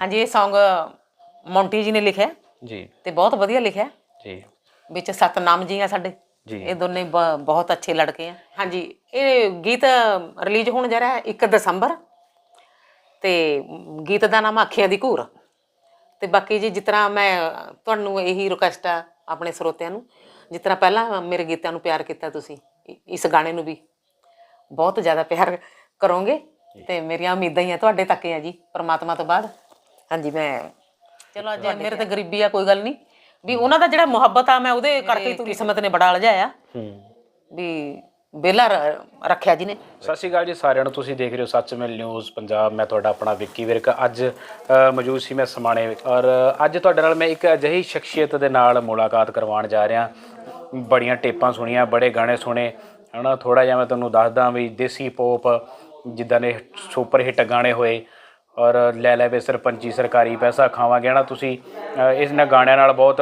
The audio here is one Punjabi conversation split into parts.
ਹਾਂਜੀ ਇਹ Song ਮੌਂਟੀ ਜੀ ਨੇ ਲਿਖਿਆ ਜੀ। ਤੇ ਬਹੁਤ ਵਧੀਆ ਲਿਖਿਆ ਜੀ। ਵਿੱਚ ਸਤਨਾਮ ਜੀ ਆ ਸਾਡੇ। ਜੀ। ਇਹ ਦੋਨੇ ਬ- ਬਹੁਤ ਅੱਛੇ ਲੜਕੇ ਆ। ਹਾਂਜੀ ਇਹ ਗੀਤ ਰਿਲੀਜ਼ ਹੋਣ ਜਾ ਰਿਹਾ ਹੈ 1 ਦਸੰਬਰ। ਤੇ ਗੀਤ ਦਾ ਨਾਮ ਆਖੀਆਂ ਦੀ ਘੂਰ। ਤੇ ਬਾਕੀ ਜੀ ਜਿਸ ਤਰ੍ਹਾਂ ਮੈਂ ਤੁਹਾਨੂੰ ਇਹੀ ਰਿਕੁਐਸਟ ਆ ਆਪਣੇ ਸਰੋਤਿਆਂ ਨੂੰ ਜਿਸ ਤਰ੍ਹਾਂ ਪਹਿਲਾਂ ਮੇਰੇ ਗੀਤਾਂ ਨੂੰ ਪਿਆਰ ਕੀਤਾ ਤੁਸੀਂ ਇ- ਇਸ ਗਾਣੇ ਨੂੰ ਵੀ ਬਹੁਤ ਜ਼ਿਆਦਾ ਪਿਆਰ ਕਰੋਗੇ। ਤੇ ਮੇਰੀਆਂ ਉਮੀਦਾਂ ਹੀ ਆ ਤੁਹਾਡੇ ਤੱਕ ਹੀ ਆ ਜੀ ਪ੍ਰਮਾਤਮਾ ਤੋਂ ਬਾਅਦ। ਹਾਂਜੀ ਮੈਂ ਚਲੋ ਅੱਜ ਮੇਰੇ ਤੇ ਗਰੀਬੀ ਆ ਕੋਈ ਗੱਲ ਨਹੀਂ। ਵੀ ਉਹਨਾਂ ਦਾ ਜਿਹੜਾ ਮੁਹੱਬਤ ਆ ਮੈਂ ਉਹਦੇ ਕਰਕੇ ਹੀ ਤੁਰੀ ਕਿਸਮਤ ਨੇ ਬੜਾ ਲਜਾਇਆ ਹੂੰ। ਵੀ ਬੇਲਾ ਰੱਖਿਆ ਜੀ ਨੇ। ਸਤਿ ਸ਼੍ਰੀ ਅਕਾਲ ਜੀ ਸਾਰਿਆਂ ਨੂੰ ਤੁਸੀਂ ਦੇਖ ਰਹੇ ਹੋ ਸੱਚ ਮਿਲ ਨਿਊਜ਼ ਪੰਜਾਬ। ਮੈਂ ਤੁਹਾਡਾ ਆਪਣਾ ਵਿੱਕੀ ਵਿਰਕ। ਅੱਜ ਅ, ਮੌਜੂਦ ਸੀ ਮੈਂ ਸਮਾਣੇ ਵਿੱਚ। ਔਰ ਅੱਜ ਤੁਹਾਡੇ ਨਾਲ ਮੈਂ ਇੱਕ ਅਜਿਹੀ ਸ਼ਖਸੀਅਤ ਦੇ ਨਾਲ ਮੁਲਾਕਾਤ ਕਰਵਾਉਣ ਜਾ ਰਿਹਾ। ਬੜੀਆਂ ਟੇਪਾਂ ਸੁਣੀਆਂ ਬੜੇ ਗਾਣੇ ਸੁਣੇ। ਹਨਾ ਥੋੜਾ ਜਿਹਾ ਮੈਂ ਤੁਹਾਨੂੰ ਦੱਸਦਾ ਵੀ ਦੇਸੀ ਪੋਪ ਜਿੱਦਾਂ ਦੇ ਸੁਪਰ ਹਿੱਟ ਗਾਣੇ ਹੋਏ। ਔਰ ਲੈ ਲੈ ਵੇ ਸਰਪੰਚੀ ਸਰਕਾਰੀ ਪੈਸਾ ਖਾਵਾਂਗੇ ਨਾ? ਤੁਸੀਂ ਅ, ਇਸ ਨਾਲ ਗਾਣਿਆਂ ਨਾਲ ਬਹੁਤ